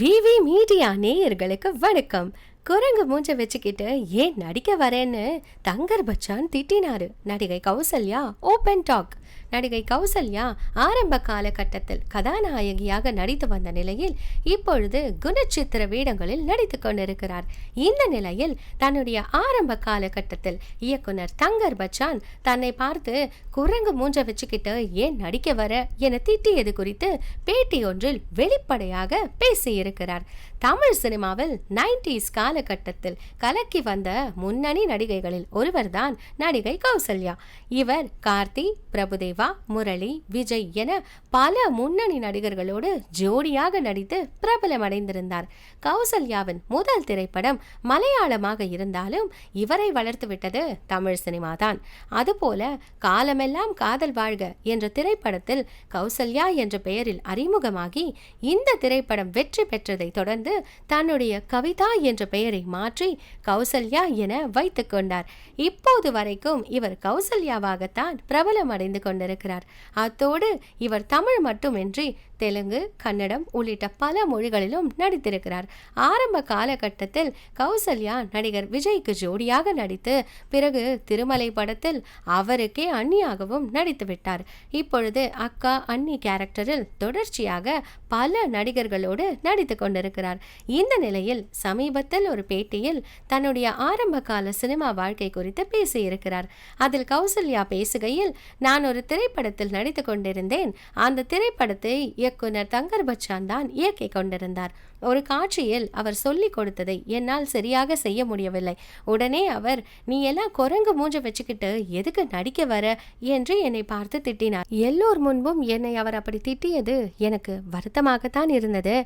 விவி media நேயர்களுக்கு வணக்கம். குரங்கு மூஞ்ச வச்சுக்கிட்டு ஏன் நடிக்க வரேன்னு? தங்கர் பச்சான் திட்டினாரு. நடிகை கௌசல்யா ஓபன் டாக் நடிகை கௌசல்யா ஆரம்ப காலகட்டத்தில் கதாநாயகியாக நடித்து வந்த நிலையில் இப்பொழுது குணச்சித்திர வேடங்களில் நடித்து கொண்டிருக்கிறார். இந்த நிலையில் தன்னுடைய ஆரம்ப காலகட்டத்தில் இயக்குனர் தங்கர் பச்சான் தன்னை பார்த்து குரங்கு மூஞ்ச வச்சுக்கிட்டு ஏன் நடிக்க வர? என திட்டியது குறித்து பேட்டி ஒன்றில் வெளிப்படையாக பேசியிருக்கிறார். தமிழ் சினிமாவில் நைன்டிஸ்கார் காலகட்டத்தில் கலக்கி வந்த முன்னணி நடிகைகளில் ஒருவர்தான் நடிகை கௌசல்யா. இவர் கார்த்தி பிரபுதேவா முரளி விஜய் என பல முன்னணி நடிகர்களோடு ஜோடியாக நடித்து பிரபலமடைந்திருந்தார். கௌசல்யாவின் முதல் திரைப்படம் மலையாளமாக இருந்தாலும் இவரை வளர்த்துவிட்டது தமிழ் சினிமா தான். அதுபோல காலமெல்லாம் காதல் வாழ்க என்ற திரைப்படத்தில் கௌசல்யா என்ற பெயரில் அறிமுகமாகி இந்த திரைப்படம் வெற்றி பெற்றதை தொடர்ந்து தன்னுடைய கவிதா என்ற பெயர் மாற்றி கௌசல்யா என வைத்துக் கொண்டார். இப்போது வரைக்கும் இவர் கௌசல்யாவாகத்தான் பிரபலம் அடைந்து கொண்டிருக்கிறார். அத்தோடு இவர் தமிழ் மட்டுமின்றி தெலுங்கு கன்னடம் உள்ளிட்ட பல மொழிகளிலும் நடித்திருக்கிறார். ஆரம்ப காலகட்டத்தில் கௌசல்யா நடிகர் விஜய்க்கு ஜோடியாக நடித்து பிறகு திருமலை படத்தில் அவருக்கே அண்ணியாகவும் நடித்துவிட்டார் இப்பொழுது அக்கா அண்ணி கேரக்டரில் தொடர்ச்சியாக பல நடிகர்களோடு நடித்து கொண்டிருக்கிறார். இந்த நிலையில் சமீபத்தில் ஒரு பேட்டியில் தன்னுடைய ஆரம்ப கால சினிமா வாழ்க்கை குறித்து பேசியிருக்கிறார். அதில் கௌசல்யா பேசுகையில் நான் ஒரு திரைப்படத்தில் நடித்து கொண்டிருந்தேன். அந்த திரைப்படத்தை இயக்குனர் தங்கர் பச்சான் தான் இயக்கி கொண்டிருந்தார். ஒரு காட்சியில் அவர் சொல்லிக் கொடுத்ததை என்னால் சரியாக செய்ய முடியவில்லை. உடனே அவர் நீ எல்லாம் குரங்கு மூஞ்ச வச்சுக்கிட்டு எதுக்கு நடிக்க வர என்று என்னை பார்த்து திட்டினார். எல்லோர் முன்பும் என்னை அவர் அப்படி திட்டியது எனக்கு வருத்தமாகத்தான் இருந்தது.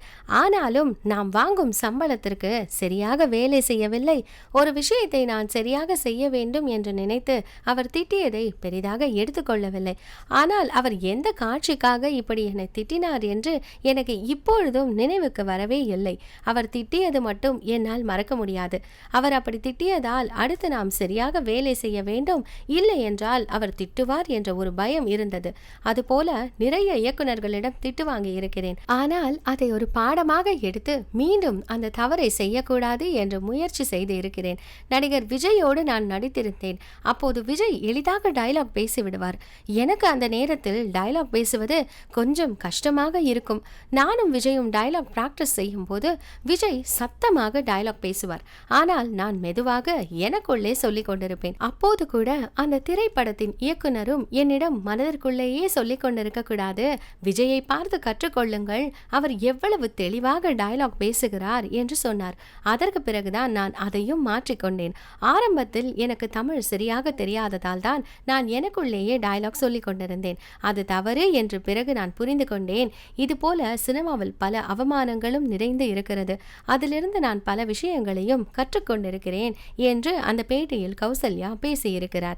ஆனாலும் நாம் வாங்கும் சம்பளத்திற்கு சரியாக வேலை செய்யவில்லை. ஒரு விஷயத்தை நான் சரியாக செய்ய வேண்டும் என்று நினைத்து அவர் திட்டியதை பெரிதாக எடுத்துக்கொள்ளவில்லை ஆனால் அவர் எந்த காட்சிக்காக இப்படி என்னை திட்டினார் என்று எனக்கு இப்பொழுதும் நினைவுக்கு வரவே இல்லை. அவர் திட்டியது மட்டும் என்னால் மறக்க முடியாது. அவர் அப்படி திட்டியதால் அடுத்து நாம் சரியாக வேலை செய்ய வேண்டும். இல்லை என்றால் அவர் திட்டுவார் என்ற ஒரு பயம் இருந்தது. அதுபோல நிறைய இயக்குனர்களிடம் திட்டு வாங்கி இருக்கிறேன். ஆனால் அதை ஒரு பாடமாக எடுத்து மீண்டும் அந்த தவறை செய்யக்கூடாது என்று முயற்சி செய்து இருக்கிறேன். நடிகர் விஜயோடு நான் நடித்திருந்தேன். அப்போது விஜய் எளிதாக டயலாக் பேசிவிடுவார். எனக்கு அந்த நேரத்தில் டயலாக் பேசுவது கொஞ்சம் கஷ்டமாக இருக்கும். நானும் விஜயும் டயலாக் பிராக்டிஸ் செய்யும் போது விஜய் சத்தமாக டயலாக் பேசுவார். ஆனால் நான் மெதுவாக எனக்குள்ளே சொல்லிக் கொண்டிருப்பேன். அப்போது கூட அந்த திரைப்படத்தின் இயக்குனரும் என்னிடம் மனதிற்குள்ளேயே சொல்லிக் கொண்டிருக்க கூடாது. விஜயை பார்த்து கற்றுக்கொள்ளுங்கள் அவர் எவ்வளவு தெளிவாக டயலாக் பேசுகிறார் என்று சொன்னார். அதற்கு அதற்கு பிறகுதான் நான் அதையும் மாற்றிக்கொண்டேன் ஆரம்பத்தில் எனக்கு தமிழ் சரியாக தெரியாததால் தான் நான் எனக்குள்ளேயே டயலாக் சொல்லிக் கொண்டிருந்தேன். அது தவறு என்று பிறகு நான் புரிந்து கொண்டேன். இதுபோல சினிமாவில் பல அவமானங்களும் நிறைந்து இருக்கிறது. அதிலிருந்து நான் பல விஷயங்களையும் கற்றுக்கொண்டிருக்கிறேன் என்று அந்த பேட்டியில் கௌசல்யா பேசியிருக்கிறார்.